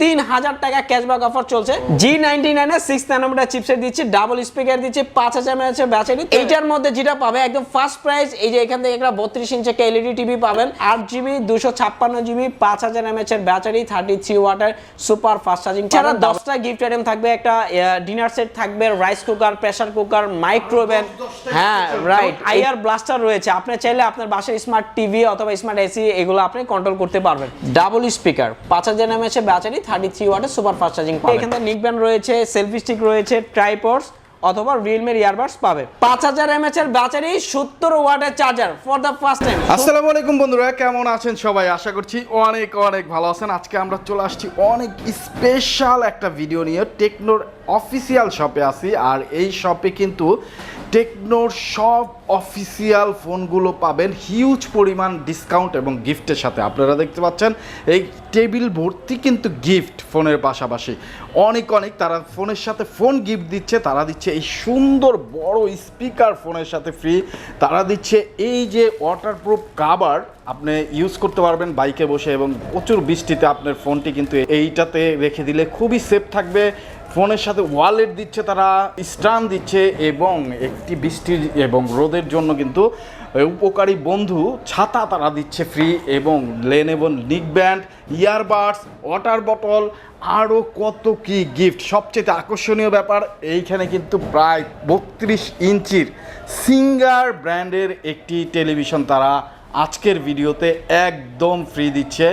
তিন হাজার টাকা ক্যাশব্যাক অফার চলছে। জি নাইনটি নাইনের সিক্স নাম্বার চিপসেট দিচ্ছি ডাবল স্পিকার দিচ্ছি পাঁচ হাজার এমএএচ ব্যাটারি এইটার মধ্যে যেটা পাবে একদম ফার্স্ট প্রাইস এই যে এখান থেকে একটা বত্রিশ ইঞ্চি একটা এলইডি টিভি পাবেন। আট জিবি দুশো ছাপ্পান্ন জিবি পাঁচ হাজার এমএএচ এর battery thirty three water super fast charging ছাড়া দশটা গিফট আইটেম থাকবে একটা ডিনার সেট থাকবে rice cooker pressure cooker micro oven হ্যাঁ রাইট আইআর ব্লাস্টার রয়েছে। আপনি চাইলে আপনার বাসায় স্মার্ট টিভি অথবা স্মার্ট এসি এগুলো আপনি কন্ট্রোল করতে পারবেন। ডাবল স্পিকার পাঁচ হাজার এমএএচ ব্যাটারি থার্টি থ্রি ওয়াটের সুপার ফাস্ট চার্জিং পাবেন। এখানে নিক ব্যান্ড রয়েছে সেলফি স্টিক রয়েছে ট্রাইপডস অথবা রিয়েলমির ইয়ারবাডস পাবে পাঁচ হাজার এমএএচ এর ব্যাটারি সত্তর ওয়াটের charger for the first time আসসালামু আলাইকুম বন্ধুরা কেমন আছেন সবাই? আশা করছি অনেক অনেক ভালো আছেন। আজকে আমরা চলে আসছি অনেক স্পেশাল একটা ভিডিও নিয়ে টেকনোর অফিসিয়াল শপে আছি। আর এই শপে কিন্তু টেকনোর সব অফিসিয়াল ফোনগুলো পাবেন। হিউজ পরিমাণ ডিসকাউন্ট এবং গিফটের সাথে। আপনারা দেখতে পাচ্ছেন, এই টেবিল ভর্তি কিন্তু গিফট ফোনের পাশাপাশি। অনেক অনেক তারা ফোনের সাথে ফোন গিফট দিচ্ছে, তারা দিচ্ছে এই সুন্দর বড় স্পিকার ফোনের সাথে ফ্রি তারা দিচ্ছে এই যে ওয়াটারপ্রুফ কাভার আপনি ইউজ করতে পারবেন বাইকে বসে এবং প্রচুর বৃষ্টিতে আপনার ফোনটি কিন্তু এইটাতে রেখে দিলে খুবই সেফ থাকবে। ফোনের সাথে ওয়ালেট দিচ্ছে তারা স্টান দিচ্ছে এবং একটি বৃষ্টির এবং রোদের জন্য কিন্তু উপকারী বন্ধু ছাতা তারা দিচ্ছে ফ্রি এবং লেন এবং নিক ব্যান্ড ইয়ারবাডস ওয়াটার বটল আরও কত কি গিফট সবচেয়ে আকর্ষণীয় ব্যাপার, এইখানে কিন্তু প্রায় বত্রিশ ইঞ্চির সিঙ্গার ব্র্যান্ডের একটি টেলিভিশন তারা আজকের ভিডিওতে একদম ফ্রি দিচ্ছে।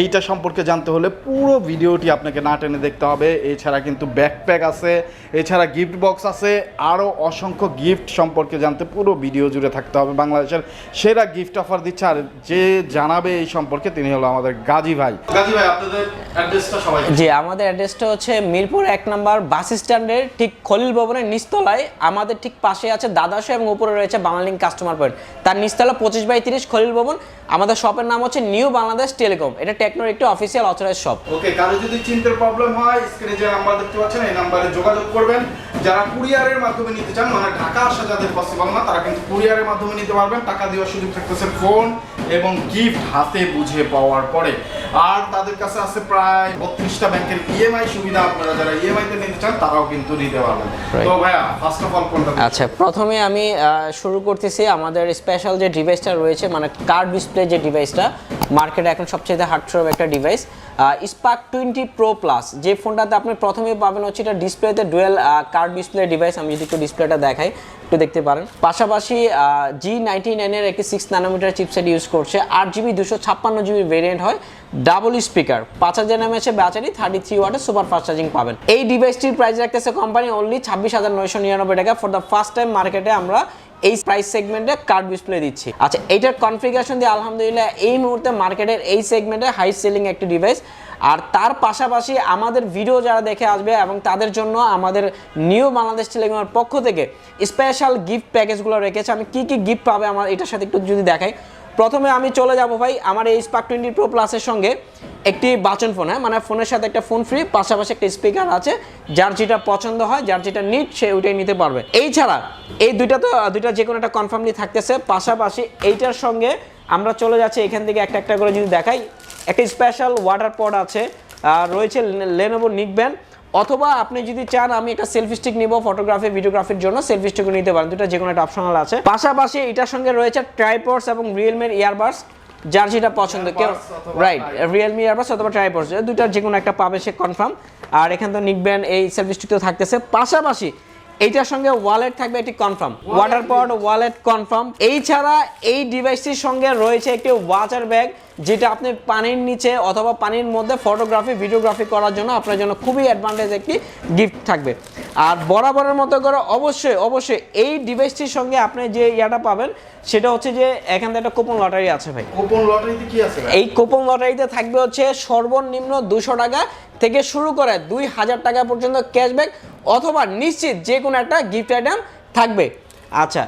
এইটা সম্পর্কে জানতে হলে পুরো ভিডিওটি আপনাকে না টেনে দেখতে হবে। এছাড়া কিন্তু ব্যাকপ্যাক আছে, এছাড়া গিফট বক্স আছে আরও অসংখ্য গিফট সম্পর্কে জানতে পুরো ভিডিও জুড়ে থাকতে হবে। বাংলাদেশের সেরা গিফট অফার দিচ্ছে আর যে জানাবে এই সম্পর্কে তিনি হলো আমাদের গাজী ভাই। জি, আমাদের অ্যাড্রেসটা হচ্ছে মিরপুর এক নম্বর বাস স্ট্যান্ডের ঠিক খলিল ভবনের নিচতলায়। আমাদের ঠিক পাশে আছে দাদাশো এবং উপরে রয়েছে বাংলালিং কাস্টমার পয়েন্ট তার নিচতলা পঁচিশ বাই তিরিশ খলিল ভবন। আমাদের শপের নাম হচ্ছে নিউ বাংলাদেশ টেলিকম এটা টেকনোর একটি অফিসিয়াল অথরাইজ শপ ওকে কারও যদি চিন্তার প্রবলেম হয় স্ক্রিনে যে নাম্বার দেখতে পাচ্ছেন এই নাম্বারে যোগাযোগ করবেন। যারা কুরিয়ারের মাধ্যমে নিতে চান মানে ঢাকা আসা যাদের পসিবল না তারা কিন্তু কুরিয়ারের মাধ্যমে নিতে পারবেন। টাকা দেওয়ার সুযোগ থাকতেছে ফোন এবং গিফট হাতে বুঝে পাওয়ার পরে। আর তাদের কাছে আছে প্রায় বত্রিশটা ব্যাংকের ইএমআই সুবিধা। আপনারা যারা ইএমআই তে নিতে চান তারাও কিন্তু নিতে পারবেন। তো ভাইয়া ফার্স্ট অফ অল কোনটা আচ্ছা প্রথমে আমি শুরু করতেছি আমাদের স্পেশাল যে ডিভাইসটা রয়েছে মানে কার্ড ডিসপ্লে যে ডিভাইসটা মার্কেটে এখন সবচেয়ে হার্ডশোর একটা device Spark twenty pro plus যে ফোনটাতে আপনি প্রথমে পাবেন হচ্ছে এটা ডিসপ্লেতে ডুয়েল কার্ড ডিসপ্লে ডিভাইস আমি যদি একটু ডিসপ্লেটা দেখাই, একটু দেখতে পারেন। পাশাপাশি জি নাইনটি নাইনের একটি সিক্স নানোমিটার চিপসেট ইউজ করছে, আট জিবি দুশো ছাপ্পান্ন জিবি ভেরিয়েন্ট হয় ডাবল স্পিকার পাঁচ হাজার এমএচ ব্যাটারি থার্টি থ্রি ওয়াটের সুপার ফাস্ট চার্জিং পাবেন। এই ডিভাইসটির প্রাইস রাখতেছে কোম্পানি অনলি ছাব্বিশ হাজার নয়শো নিরানব্বই টাকা। ফর দ্য ফার্স্ট টাইম মার্কেটে আমরা এই প্রাইস সেগমেন্টে কার্ড ডিসপ্লে দিচ্ছি। আচ্ছা এইটার কনফিগারেশন দিয়ে আলহামদুলিল্লাহ এই মুহূর্তে মার্কেটের এই সেগমেন্টে হাই সেলিং একটি ডিভাইস আর তার পাশাপাশি আমাদের ভিডিও যারা দেখে আসবে এবং তাদের জন্য আমাদের নিউ বাংলাদেশ টেলিগ্রামের পক্ষ থেকে স্পেশাল গিফট প্যাকেজগুলো রেখেছে। আমি কি কি গিফট পাবে আমার এটার সাথে একটু যদি দেখাই। প্রথমে আমি চলে যাব ভাই আমার এই স্পার্ক টোয়েন্টি প্রো প্লাসের সঙ্গে একটি বাচন ফোন হ্যাঁ? মানে ফোনের সাথে একটা ফোন ফ্রি পাশাপাশি একটা স্পিকার আছে, যার যেটা পছন্দ হয়, যার যেটা নিট সে ওইটাই নিতে পারবে। এই ছাড়া, এই দুইটা তো, দুইটা যে কোনো একটা কনফার্মলি থাকতেছে, পাশাপাশি এইটার সঙ্গে আমরা চলে যাচ্ছি এখান থেকে একটা একটা করে যদি দেখাই। একটা স্পেশাল ওয়াটার পড আছে, আর রয়েছে লেনোভো নিক ব্যান্ড অথবা আপনি যদি চান আমি একটা সেলফি স্টিক নিব ফটোগ্রাফি ভিডিওগ্রাফির জন্য সেলফি স্টিকও নিতে পারেন। দুটো যে কোনো একটা অপশনাল আছে। পাশাপাশি এটার সঙ্গে রয়েছে ট্রাইপডস এবং রিয়েলমির ইয়ারবাডস যার যেটা পছন্দ কেউ রাইট রিয়েলমি ইয়ারবাডস অথবা ট্রাইপডস দুইটার যে কোনো একটা পাবে সে কনফার্ম আর এখান তো নিখবেন এই সেলফি স্টিকও থাকতেছে। পাশাপাশি এইটার সঙ্গে ওয়ালেট থাকবে এটি confirm water pod wallet confirm এই ছাড়া এই ডিভাইসটির সঙ্গে রয়েছে একটি ওয়াটার ব্যাগ যেটা আপনি পানির নিচে অথবা পানির মধ্যে ফটোগ্রাফি ভিডিওগ্রাফি করার জন্য আপনার জন্য খুবই অ্যাডভান্টেজ একটি গিফট থাকবে। আর বরাবরের মতো করে অবশ্যই অবশ্যই এই ডিভাইসটির সঙ্গে আপনি যে ইয়াটা পাবেন সেটা হচ্ছে যে এখান থেকে একটা কুপন লটারি আছে ভাই। কুপন লটারিতে কি আছে এই কুপন লটারিতে থাকবে হচ্ছে সর্বনিম্ন দুশো টাকা থেকে শুরু করে দুই হাজার টাকা পর্যন্ত ক্যাশব্যাক অথবা নিশ্চিত যে কোনো একটা গিফট আইটেম থাকবে। আচ্ছা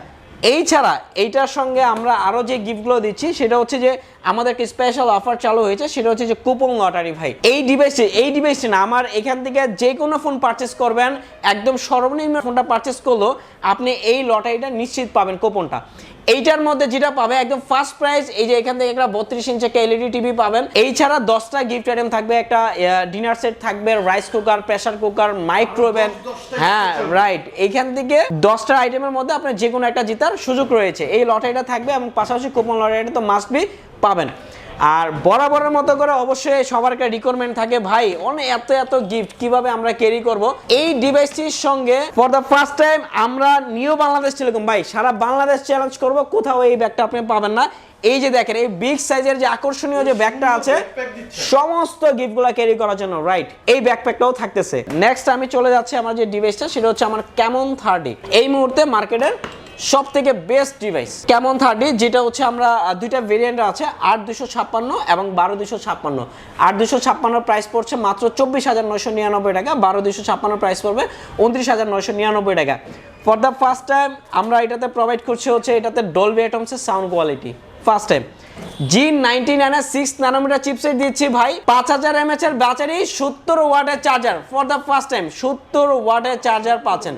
এই ছাড়া এইটার সঙ্গে আমরা আরও যে গিফটগুলো দিচ্ছি, সেটা হচ্ছে যে আমাদের একটা স্পেশাল অফার চালু হয়েছে, সেটা হচ্ছে যে কুপন লটারি ভাই। এই ডিভাইসটি এই ডিভাইসটি না, আমার এখান থেকে যে কোনো ফোন পারচেস করবেন, একদম সর্বনিম্ন ফোনটা পারচেস করলেও আপনি এই লটারিটা নিশ্চিত পাবেন কুপনটা এইটার মধ্যে যেটা পাবে একদম ফার্স্ট প্রাইস এই যে এখান থেকে একটা বত্রিশ ইঞ্চি একটা এলইডি টিভি পাবেন। এই ছাড়া দশটা গিফট আইটেম থাকবে একটা ডিনার সেট থাকবে rice cooker pressure cooker micro oven হ্যাঁ রাইট এইখান থেকে দশটা আইটেমের মধ্যে আপনার যে কোনো একটা জেতার সুযোগ রয়েছে। এই লটারিটা থাকবে এবং পাশাপাশি কুপন লটারিটা তো মাস্ট বি পাবেন। আর বরাবরের মতো করে অবশ্যই সবার একটা রিকোয়ারমেন্ট থাকে ভাই অনেক এত এত গিফট কীভাবে আমরা ক্যারি করব? এই ডিভাইসটির সঙ্গে ফর দ্য ফার্স্ট টাইম আমরা নিউ বাংলাদেশ টেলিকম ভাই সারা বাংলাদেশ চ্যালেঞ্জ করব কোথাও এই ব্যাগটা আপনি পাবেন না। এই যে দেখেন এই বিগ সাইজের যে আকর্ষণীয় যে ব্যাগটা আছে। সমস্ত গিফটগুলো ক্যারি করার জন্য রাইট এই ব্যাকপ্যাকটাও থাকতেছে। নেক্সট আমি চলে যাচ্ছি আমার যে ডিভাইসটা সেটা হচ্ছে আমার ক্যামন থার্টি এই মুহূর্তে মার্কেটের সব থেকে বেস্ট ডিভাইস কেমন থার্টি যেটা হচ্ছে আমরা দুইটা ভেরিয়েন্ট আছে, আট দুশো ছাপ্পান্ন এবং বারো দুশো ছাপ্পান্ন। আট দুশো ছাপ্পান্ন প্রাইস পড়ছে মাত্র চব্বিশ হাজার নয়শো নিরানব্বই টাকা, বারো দুশো ছাপ্পান্ন প্রাইস পড়বে উনত্রিশ হাজার নয়শো নিরানব্বই টাকা। ফর দ্য ফার্স্ট টাইম আমরা এটাতে প্রোভাইড করছি হচ্ছে এটাতে Dolby অ্যাটমসের sound quality first time G ninety নাইনের সিক্স নানোমিটার চিপসেট দিচ্ছি ভাই। পাঁচ হাজার এম এর ব্যাটারি সত্তর ওয়াটের charger for the first time সত্তর ওয়াটের চার্জার পাচ্ছেন।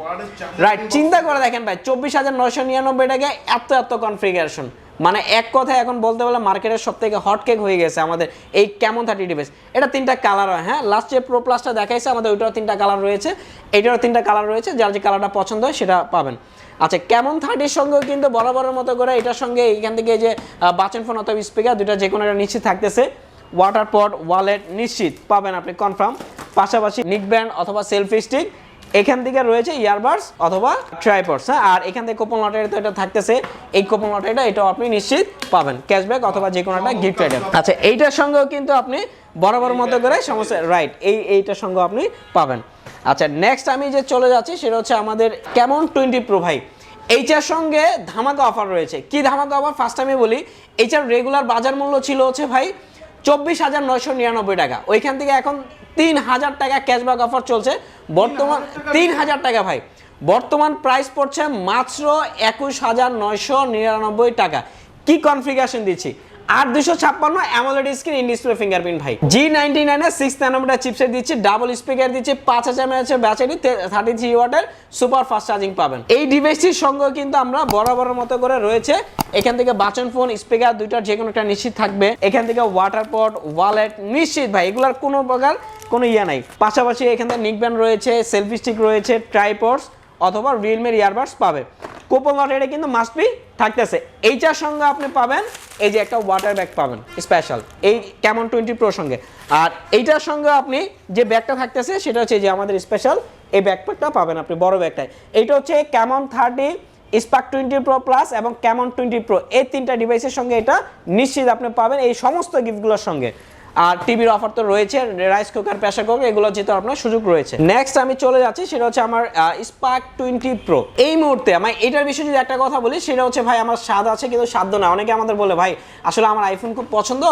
রাইট চিন্তা করে দেখেন ভাই চব্বিশ হাজার নয়শো নিরানব্বই টাকা এত এত কনফিগারেশন মানে এক কথায় এখন বলতে বলে মার্কেটের সব থেকে হট কেক হয়ে গেছে আমাদের এই কেমন থার্টি ডিভাইস এটা তিনটা কালার হয় হ্যাঁ? লাস্ট যে প্রো প্লাসটা দেখাইছে, আমাদের ওইটারও তিনটা কালার রয়েছে। এইটারও তিনটা কালার রয়েছে, যার যে কালারটা পছন্দ হয় সেটা পাবেন। আচ্ছা কেমন থার্টির সঙ্গেও কিন্তু বরাবরের মতো করে এটার সঙ্গে এইখান থেকে যে বাচন ফোন অথবা স্পিকার দুইটা যে কোনো একটা নিশ্চিত থাকতেছে। ওয়াটার পট ওয়ালেট নিশ্চিত পাবেন আপনি কনফার্ম পাশাপাশি নিক অথবা সেলফি স্টিক এখান থেকে রয়েছে ইয়ারবাডস অথবা ট্রাইপডস হ্যাঁ? আর এখান থেকে কোপন লটারি তো এটা থাকতেছে। এই কোপন লটারিটা এটাও আপনি নিশ্চিত পাবেন। ক্যাশব্যাক অথবা যে কোনো একটা গিফট আইটেম আচ্ছা এইটার সঙ্গেও কিন্তু আপনি বরাবর মতো করে সমস্যা রাইট এই এইটার সঙ্গে আপনি পাবেন। আচ্ছা নেক্সট আমি যে চলে যাচ্ছি সেটা হচ্ছে আমাদের কেমন টোয়েন্টি প্রো ভাই। এইটার সঙ্গে ধামাকা অফার রয়েছে। কি ধামাকা অফার ফার্স্ট আমি বলি, এইটার রেগুলার বাজার মূল্য ছিল হচ্ছে ভাই চব্বিশ হাজার নয়শো নিরানব্বই টাকা। ওইখান থেকে এখন তিন হাজার টাকা ক্যাশব্যাক অফার চলছে। বর্তমান তিন হাজার টাকা ভাই। বর্তমান প্রাইস পড়ছে মাত্র একুশ হাজার নয়শো নিরানব্বই টাকা। কি কনফিগারেশন দিচ্ছি? আট দুশো ছাপ্পান্ন অ্যামোলেড স্ক্রিন ইন ফিঙ্গারপ্রিন্ট ভাই। জি নাইনটি নাইনের সিক্স নানোমিটার চিপসেট দিচ্ছি ডাবল স্পিকার দিচ্ছি, পাঁচ হাজার এমএএচের ব্যাটারি থার্টি থ্রি ওয়াটের সুপার ফাস্ট চার্জিং পাবেন। এই ডিভাইসটির সঙ্গে কিন্তু আমরা বরাবরের মতো করে রয়েছে। এখান থেকে বাচন ফোন স্পিকার দুইটার যে কোনো একটা নিশ্চিত থাকবে। এখান থেকে ওয়াটার পট ওয়ালেট নিশ্চিত, ভাই। এগুলার কোনো প্রকার কোনো ইয়ে নাই। পাশাপাশি এখান থেকে নিকব্যান্ড রয়েছে সেলফি স্টিক রয়েছে ট্রাইপডস অথবা রিয়েলমির ইয়ারবাডস পাবে। কুপন লটারিটা কিন্তু মাস্ট বি থাকতেছে। এইটার সঙ্গে আপনি পাবেন এই যে একটা ওয়াটার ব্যাগ পাবেন স্পেশাল এই কেমন টোয়েন্টি প্রো সঙ্গে। আর এইটার সঙ্গে আপনি যে ব্যাগটা থাকতেছে, সেটা হচ্ছে যে আমাদের স্পেশাল এই ব্যাকপ্যাকটা পাবেন আপনি, বড় ব্যাগটায় এইটা হচ্ছে Camon thirty Spark twenty pro plus এবং কেমন টোয়েন্টি প্রো এই তিনটা ডিভাইসের সঙ্গে এটা নিশ্চিত আপনি পাবেন এই সমস্ত গিফটগুলোর সঙ্গে। আর টিভির অফার তো রয়েছে, রাইস কুকার, প্রেসার কুকার, এগুলো যেতে আপনার সুযোগ রয়েছে। নেক্সট আমি চলে যাচ্ছি, সেটা হচ্ছে আমার স্পার্ক টোয়েন্টি প্রো এই মুহূর্তে আমার এটার বিষয়ে যদি একটা কথা বলি, সেটা হচ্ছে ভাই আমার স্বাদ আছে কিন্তু সাধ্য না। অনেকে আমাদের বলে, ভাই, আসলে আমার আইফোন খুব পছন্দ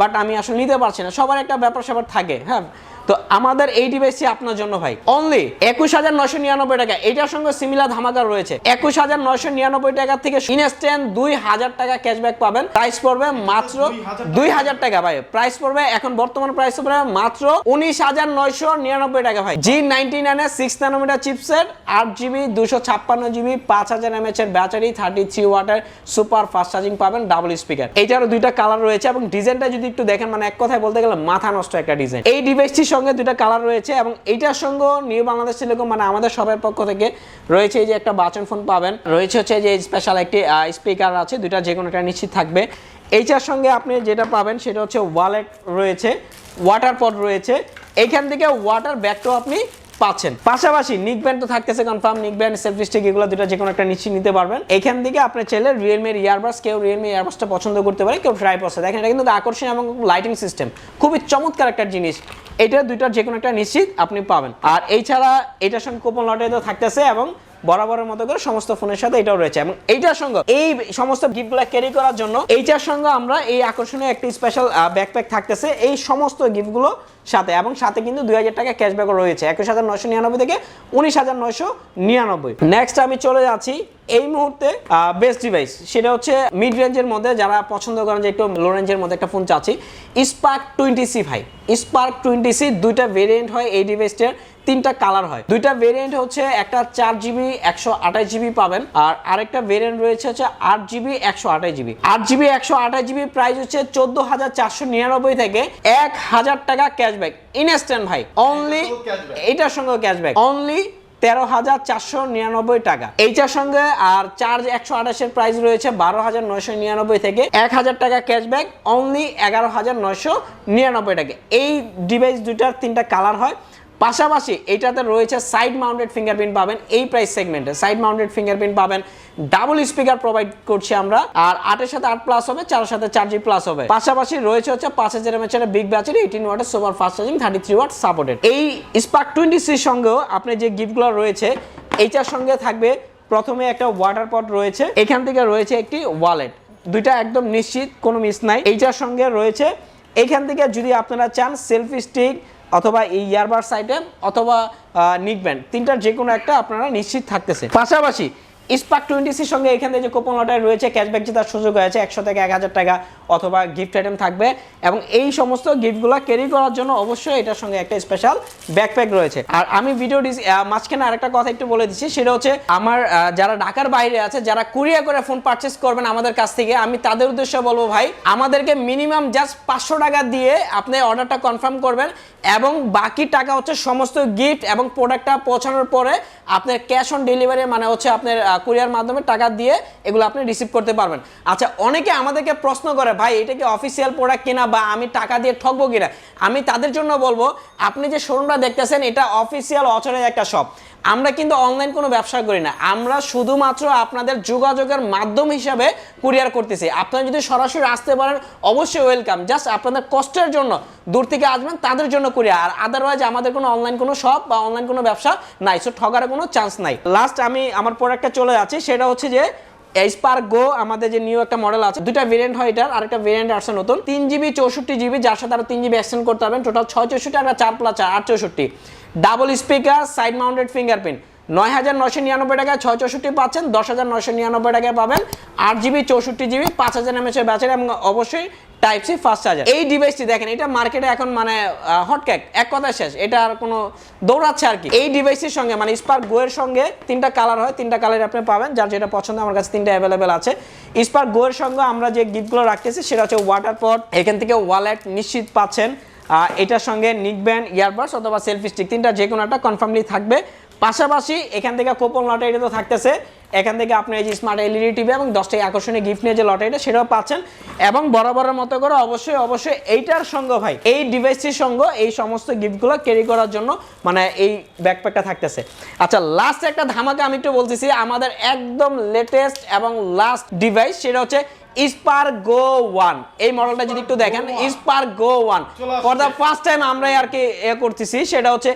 বাট আমি আসলে নিতে পারছি না। সবার একটা ব্যাপার স্যাপার থাকে হ্যাঁ? তো আমাদের এই ডিভাইসটি আপনার জন্য ভাই। অনলি একুশ হাজার নয়শো নিরানব্বই টাকা। এটার সঙ্গে সিমিলার ধামাকা রয়েছে। একুশ হাজার নয়শো নিরানব্বই টাকা থেকে ইনস্ট্যান্ট দুই হাজার টাকা ক্যাশব্যাক পাবেন। প্রাইস পড়বে মাত্র দুই হাজার টাকা। ভাই। প্রাইস পড়বে এখন বর্তমান প্রাইস পড়বে মাত্র উনিশ হাজার নয়শো নিরানব্বই টাকা ভাই। জি নাইনটি নাইনের সিক্স নানোমিটার চিপসেট আট জিবি দুশো ছাপ্পান্ন জিবি পাঁচ হাজার এমএচ এর battery thirty three water super fast charging পাবেন ডাবল স্পিকার এইটারও দুইটা কালার রয়েছে এবং ডিজাইনটা যদি একটু দেখেন মানে এক কথায় বলতে গেলে মাথা নষ্ট একটা ডিজাইন এই ডিভাইসটির সঙ্গে দুইটা কালার রয়েছে এবং এইটার সঙ্গে নিউ বাংলাদেশ টেলিকম মানে আমাদের সবার পক্ষ থেকে রয়েছে এই যে একটা বাচন ফোন পাবেন। রয়েছে হচ্ছে যে স্পেশাল একটি স্পিকার আছে, দুইটা যে কোনোটা নিশ্চিত থাকবে। এইটার সঙ্গে আপনি যেটা পাবেন সেটা হচ্ছে ওয়ালেট রয়েছে ওয়াটার পট রয়েছে। এইখান থেকে ওয়াটার ব্যাগটাও আপনি পাচ্ছেন। পাশাপাশি নিক ব্যান্ড তো থাকতেছে কনফার্ম নিক ব্যান্ড সেলফি স্টিক এগুলো দুটো যে কোনো একটা নিশ্চিত নিতে পারবেন। এখান থেকে আপনার ছেলে রিয়েলমির ইয়ারবাস কেউ রিয়েলমি ইয়ারবাসটা পছন্দ করতে পারে, কেউ ট্রাই পছন্দ দেখেন, এটা কিন্তু আকর্ষণীয় এবং লাইটিং সিস্টেম খুবই চমৎকার একটা জিনিস। এটা দুইটার যে কোনো একটা নিশ্চিত আপনি পাবেন। আর এই ছাড়া এটার সঙ্গে কুপন লটে তো থাকতেছে এবং বরাবরের মতো করে সমস্ত ফোনের সাথে এটাও রয়েছে। এবং এইটার সঙ্গে এই সমস্ত গিফটগুলো ক্যারি করার জন্য এইটার সঙ্গে আমরা এই আকর্ষণীয় একটি স্পেশাল ব্যাকপ্যাক থাকতেছে এই সমস্ত গিফটগুলো সাথে। এবং সাথে কিন্তু দুই হাজার টাকা ক্যাশব্যাকও রয়েছে। একুশ হাজার নয়শো নিরানব্বই থেকে উনিশ হাজার নয়শো নিরানব্বই। নেক্সট আমি চলে যাচ্ছি এই মুহূর্তে বেস্ট ডিভাইস সেটা হচ্ছে মিড রেঞ্জের মধ্যে যারা পছন্দ করেন যে একটু লো রেঞ্জের মধ্যে একটা ফোন চাচ্ছি স্পার্ক টোয়েন্টি সি ভাই স্পার্ক টোয়েন্টি সি দুইটা ভেরিয়েন্ট হয় এই ডিভাইসটার তিনটা কালার হয়। দুইটা ভেরিয়েন্ট হচ্ছে একটা চার জিবি একশো আঠাশ জিবি পাবেন আর আরেকটা ভেরিয়েন্ট রয়েছে হচ্ছে আট জিবি একশো আঠাশ জিবি আট জিবি একশো আঠাশ জিবি প্রাইস হচ্ছে চোদ্দ হাজার চারশো নিরানব্বই থেকে এক হাজার টাকা ক্যাশব্যাক ইনস্ট্যান্ট ভাই অনলি? এইটার সঙ্গে ক্যাশব্যাক অনলি তেরো হাজার চারশো নিরানব্বই টাকা। এইটার সঙ্গে আর চার্জ একশো আঠাশের প্রাইস রয়েছে বারো হাজার নয়শো নিরানব্বই থেকে এক হাজার টাকা ক্যাশব্যাক অনলি এগারো হাজার নয়শো নিরানব্বই টাকা। এই ডিভাইস দুইটার তিনটা কালার হয়। পাশাপাশি এটাতে রয়েছে সাইড মাউন্টেড ফিঙ্গারপ্রিন্ট পাবেন এই প্রাইস সেগমেন্টে সাইড মাউন্টেড ফিঙ্গারপ্রিন্ট পাবেন ডাবল স্পিকার প্রোভাইড করছি আমরা, আর আটের সাথে আট প্লাস হবে, চারের সাথে চার জি প্লাস হবে। পাশাপাশি রয়েছে হচ্ছে পাঁচ হাজার এমএচ এর বিগ ব্যাটারি এইটিন ওয়াটের super fast charging thirty three watt supported এই স্পার্ক টোয়েন্টি সির সঙ্গেও আপনি যে গিফটগুলো রয়েছে, এইটার সঙ্গে থাকবে প্রথমে একটা ওয়াটার পট রয়েছে, এখান থেকে রয়েছে একটি ওয়ালেট দুইটা একদম নিশ্চিত, কোনো মিস নাই। এইটার সঙ্গে রয়েছে এইখান থেকে যদি আপনারা চান সেলফি স্টিক অথবা এই ইয়ারবার সাইটে অথবা নিকব্যান্ড তিনটার যে কোনো একটা আপনারা নিশ্চিত থাকতেছে। পাশাপাশি স্পার্ক টোয়েন্টি সির সঙ্গে এখান যে কোপন লটারি রয়েছে ক্যাশব্যাক জেতার সুযোগ হয়েছে, একশো থেকে এক হাজার টাকা অথবা গিফট আইটেম থাকবে এবং এই সমস্ত গিফটগুলো ক্যারি করার জন্য অবশ্যই এটার সঙ্গে একটা স্পেশাল ব্যাকপ্যাক রয়েছে। আর আমি ভিডিও মাঝখানে আরেকটা কথা একটু বলে দিচ্ছি, সেটা হচ্ছে আমার যারা ঢাকার বাইরে আছে, যারা কুরিয়ার করে ফোন পারচেস করবেন আমাদের কাছ থেকে, আমি তাদের উদ্দেশ্যে বলব ভাই, আমাদেরকে মিনিমাম জাস্ট পাঁচশো টাকা দিয়ে আপনি অর্ডারটা কনফার্ম করবেন। এবং বাকি টাকা হচ্ছে সমস্ত গিফট এবং প্রোডাক্টটা পৌঁছানোর পরে আপনার ক্যাশ অন ডেলিভারি মানে হচ্ছে আপনার কুরিয়ার মাধ্যমে টাকা দিয়ে এগুলো আপনি রিসিভ করতে পারবেন। আচ্ছা অনেকে আমাদেরকে প্রশ্ন করে, ভাই, এটা কি অফিসিয়াল প্রোডাক্ট কিনা বা আমি টাকা দিয়ে ঠকবো কিনা? আমি তাদের জন্য বলব, আপনি যে শোরুমটা দেখতেছেন, এটা অফিসিয়াল অচরের একটা শপ আমরা কিন্তু অনলাইন কোনো ব্যবসা করি না। আমরা শুধুমাত্র আপনাদের যোগাযোগের মাধ্যম হিসাবে কুরিয়ার করতেছি। আপনারা যদি সরাসরি আসতে পারেন, অবশ্যই ওয়েলকাম জাস্ট আপনাদের কষ্টের জন্য দূর থেকে আসবেন, তাদের জন্য কুরিয়ার আর আদারওয়াইজ আমাদের কোনো অনলাইন কোনো শপ বা অনলাইন কোনো ব্যবসা নাই। সো ঠগার কোনো চান্স নাই। লাস্ট আমি আমার প্রোডাক্টটা চলে যাচ্ছি। সেটা হচ্ছে যে স্পার্ক গো আমাদের যে নিউ একটা মডেল আছে দুটা ভেরিয়েন্ট হয় এটার, আরেকটা ভেরিয়েন্ট আসছে নতুন। তিন জিবি চৌষট্টি জিবি যার সাথে আরও তিন জিবি এক্সটেন্ড করতে পারবেন। টোটাল ছয় চৌষট্টি আর চার প্লাস চার আট চৌষট্টি। Double speaker side mounted fingerprint নয় হাজার নয়শো নিরানব্বই টাকায় ছয় চৌষট্টি পাচ্ছেন, দশ হাজার নয়শো নিরানব্বই টাকায় পাবেন আট জিবি, চৌষট্টি জিবি, পাঁচ হাজার এমএচের ব্যাটারি এবং অবশ্যই টাইপ সি ফাস্ট চার্জার এই ডিভাইসটি দেখেন, এটা মার্কেটে এখন মানে হটক্যাক এক কথায় শেষ। এটা আর কোনো দৌড়াচ্ছে আর কি। এই ডিভাইসের সঙ্গে মানে স্পার্ক গো এর সঙ্গে তিনটা কালার হয়, তিনটা কালার আপনি পাবেন, যার যেটা পছন্দ আমার কাছে তিনটা অ্যাভেলেবেল আছে। স্পার্ক গো এর সঙ্গে আমরা যে গিফটগুলো রাখতেছি, সেটা হচ্ছে ওয়াটার পট এখান থেকে ওয়ালেট নিশ্চিত পাচ্ছেন। এটার সঙ্গে নিকব্যান্ড ইয়ারবাডস অথবা সেলফি স্টিক তিনটা যে কোনো একটা কনফার্মলি থাকবে। পাশাপাশি এখান থেকে কোপন লটারি তো থাকতেছে। এখান থেকে আপনি এই যে স্মার্ট এলইডি টিভি এবং দশটাই আকর্ষণীয় গিফট নিয়ে যে লটারিটা সেটাও পাচ্ছেন। এবং বরাবরের মতো করে অবশ্যই অবশ্যই এইটার সঙ্গে ভাই এই ডিভাইসটির সঙ্গে এই সমস্ত গিফটগুলো ক্যারি করার জন্য মানে এই ব্যাকপ্যাকটা থাকতেছে। আচ্ছা লাস্ট একটা ধামাকা আমি একটু বলতেছি আমাদের একদম লেটেস্ট এবং লাস্ট ডিভাইস সেটা হচ্ছে স্পার গো ওয়ান এই মডেলটা যদি একটু দেখেন Spark go one for the first time আমরা আর কি এ করতেছি সেটা হচ্ছে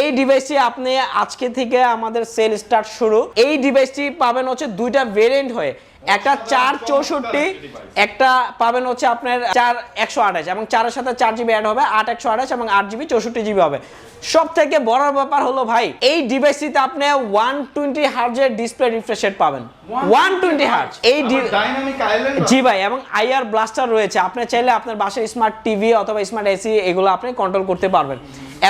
এই ডিভাইসটি আপনি আজকে থেকে আমাদের সেল স্টার্ট শুরু। এই ডিভাইসটি পাবেন হচ্ছে দুইটা ভেরিয়েন্ট হয়ে। একটা চার চৌষট্টি, একটা পাবেন হচ্ছে আপনার চার একশো আঠাশ এবং চারের সাথে চার জিবি অ্যাড হবে, আট একশো আঠাশ এবং আট জিবি চৌষট্টি জিবি হবে। সব থেকে বড় ব্যাপার হলো ভাই এই ডিভাইসটিতে আপনি ওয়ান টোয়েন্টি হার্জের ডিসপ্লে রিফ্রেশ রেট পাবেন। ওয়ান টোয়েন্টি হার্জ এই ডাইনামিক আইল্যান্ড জি ভাই এবং আইআর ব্লাস্টার রয়েছে। আপনি চাইলে আপনার বাসায় স্মার্ট টিভি অথবা স্মার্ট এসি এগুলো আপনি কন্ট্রোল করতে পারবেন।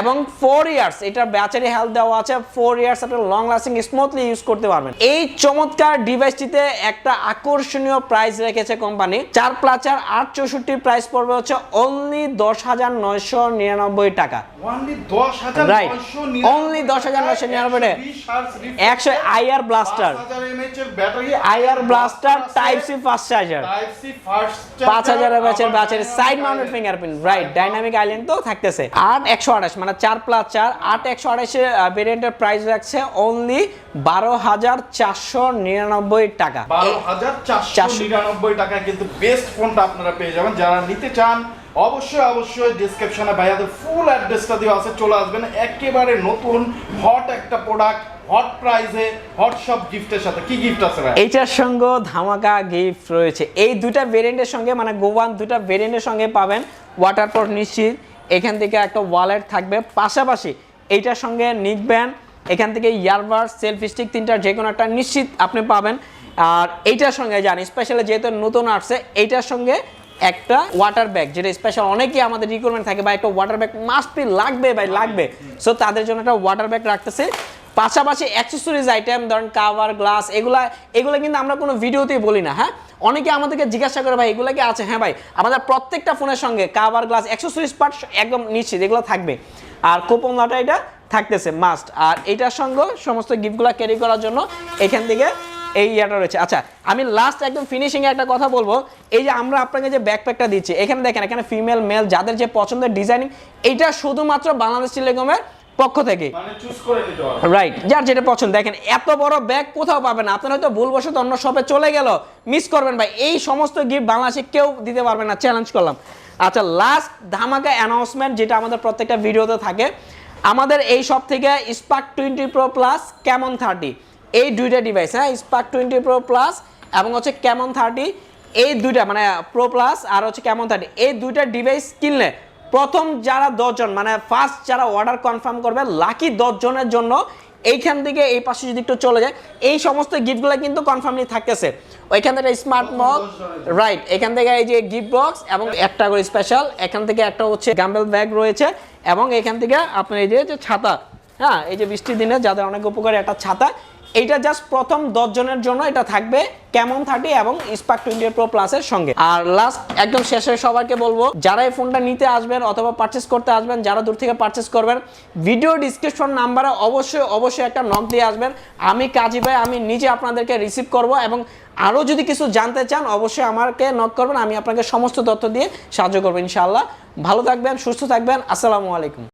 এবং ফোর ইয়ার্স এটার ব্যাটারি হেলথ দেওয়া আছে। ফোর ইয়ার্স আপনি লং লাস্টিং স্মুথলি ইউজ করতে পারবেন। এই চমৎকার ডিভাইসটিতে একটা আকর্ষণীয় প্রাইস রেখেছে কোম্পানি চার প্লাস চার আট চৌষট্টির প্রাইস পড়বে হচ্ছে অনলি দশ হাজার নয়শো নিরানব্বই টাকা। অনলি দশ হাজার Right. Only 10,999 একশো IR blaster IR blaster type C fast charger type C first পাঁচ হাজার ব্যাচের ব্যাচের side mounted fingerprint right dynamic island তো থাকতেছে। আট একশো আঠাশ মানে চার প্লাস চার। আট একশো আঠাশের ভেরিয়েন্টের প্রাইস রাখছে অনলি বারো হাজার চারশো নিরানব্বই টাকা। বারো হাজার চারশো নিরানব্বই টাকায় কিন্তু বেস্ট ফোনটা আপনারা পেয়ে যাবেন। যারা নিতে চান অবশ্যই অবশ্যই ডিসক্রিপশনে ভাইয়াদের ফুল অ্যাড্রেসটা দেওয়া আছে, চলে আসবেন। একেবারে নতুন হট একটা প্রোডাক্ট হট প্রাইসে হট সব গিফটের সাথে। কি গিফট আছে ভাই এইটার সঙ্গে ধামাকা গিফট রয়েছে। এই দুটা ভেরিয়েন্টের সঙ্গে মানে গোয়ান দুটা ভেরিয়েন্টের সঙ্গে পাবেন। ওয়াটার পট নিশ্চিত। এখান থেকে একটা ওয়ালেট থাকবে। পাশাপাশি এইটার সঙ্গে নিকব্যান্ড এখান থেকে ইয়ারবার সেলফ স্টিক তিনটার যে কোনো একটা নিশ্চিত আপনি পাবেন। আর এইটার সঙ্গে জানি স্পেশালি যেহেতু নতুন আসছে, এইটার সঙ্গে একটা ওয়াটার ব্যাগ যেটা স্পেশাল অনেকেই আমাদের রিকোয়ারমেন্ট থাকে বা একটা ওয়াটার ব্যাগ মাস্ট বি লাগবে, ভাই, লাগবে। সো তাদের জন্য একটা ওয়াটার ব্যাগ রাখতেছে। পাশাপাশি অ্যাক্সেসরিজ আইটেম ধরেন কাভার গ্লাস এগুলা, এগুলো কিন্তু আমরা কোনো ভিডিওতেই বলি না হ্যাঁ? অনেকে আমাদেরকে জিজ্ঞাসা করে, ভাই, এগুলো কি আছে? হ্যাঁ ভাই, আমাদের প্রত্যেকটা ফোনের সঙ্গে কাভার গ্লাস অ্যাক্সেসরিজ পার্ট একদম নিশ্চিত, এগুলো থাকবে। আর কুপন লাটা এটা থাকতেছে মাস্ট আর এটার সঙ্গে সমস্ত গিফটগুলো ক্যারি করার জন্য এখান থেকে এই ইয়াটা রয়েছে। আচ্ছা আমি লাস্ট একদম ফিনিশিং এ একটা কথা বলব। এই যে আমরা আপনাকে যে ব্যাকপ্যাকটা দিচ্ছি এখানে দেখেন এখানে ফিমেল মেল যাদের যে পছন্দের ডিজাইনিং এটা শুধুমাত্র বাংলাদেশ টেলিকমের পক্ষ থেকে। মানে রাইট যার যেটা পছন্দ। দেখেন এত বড় ব্যাগ কোথাও পাবেন আপনার হয়তো ভুলবশত অন্য শপে চলে গেল মিস করবেন ভাই। এই সমস্ত গিফট বাংলাদেশে কেউ দিতে পারবে না চ্যালেঞ্জ করলাম। আচ্ছা লাস্ট ধামাকা অ্যানাউন্সমেন্ট যেটা আমাদের প্রত্যেকটা ভিডিওতে থাকে আমাদের এই সব থেকে Spark twenty pro plus Camon thirty এই দুইটা ডিভাইস হ্যাঁ স্পার্ক টোয়েন্টি প্রো প্লাস এবং হচ্ছে ক্যামন থার্টি এই দুইটা মানে প্রো প্লাস আর হচ্ছে ক্যামন থার্টি এই দুইটা ডিভাইস কিনলে প্রথম যারা দশজন মানে ফার্স্ট যারা অর্ডার কনফার্ম করবে লাকি দশজনের জন্য এইখান থেকে এই পাশে যদি একটু চলে যায় এই সমস্ত গিফটগুলো কিন্তু কনফার্মলি থাকতেছে। ওইখান থেকে স্মার্ট মগ রাইট এখান থেকে এই যে গিফট বক্স এবং একটা করে স্পেশাল এখান থেকে একটা হচ্ছে গাম্বেল ব্যাগ রয়েছে এবং এখান থেকে আপনার এই যে যে ছাতা হ্যাঁ এই যে বৃষ্টির দিনে যাদের অনেক উপকারী একটা ছাতা এইটা জাস্ট প্রথম দশ জনের জন্য এটা থাকবে কেমন থার্টি এবং স্পার্ক টোয়েন্টি প্রো প্লাসের সঙ্গে। আর লাস্ট একদম শেষে সবাইকে বলব, যারা এই ফোনটা নিতে আসবেন অথবা পারচেস করতে আসবেন, যারা দূর থেকে পারচেস করবেন ভিডিও ডিসক্রিপশন নাম্বারে অবশ্যই অবশ্যই একটা নক দিয়ে আসবেন। আমি কাজী ভাই, আমি নিজে আপনাদেরকে রিসিভ করব এবং আরও যদি কিছু জানতে চান, অবশ্যই আমাকে নক করবেন, আমি আপনাকে সমস্ত তথ্য দিয়ে সাহায্য করব ইনশাআল্লাহ। ভালো থাকবেন, সুস্থ থাকবেন, আসসালামু আলাইকুম।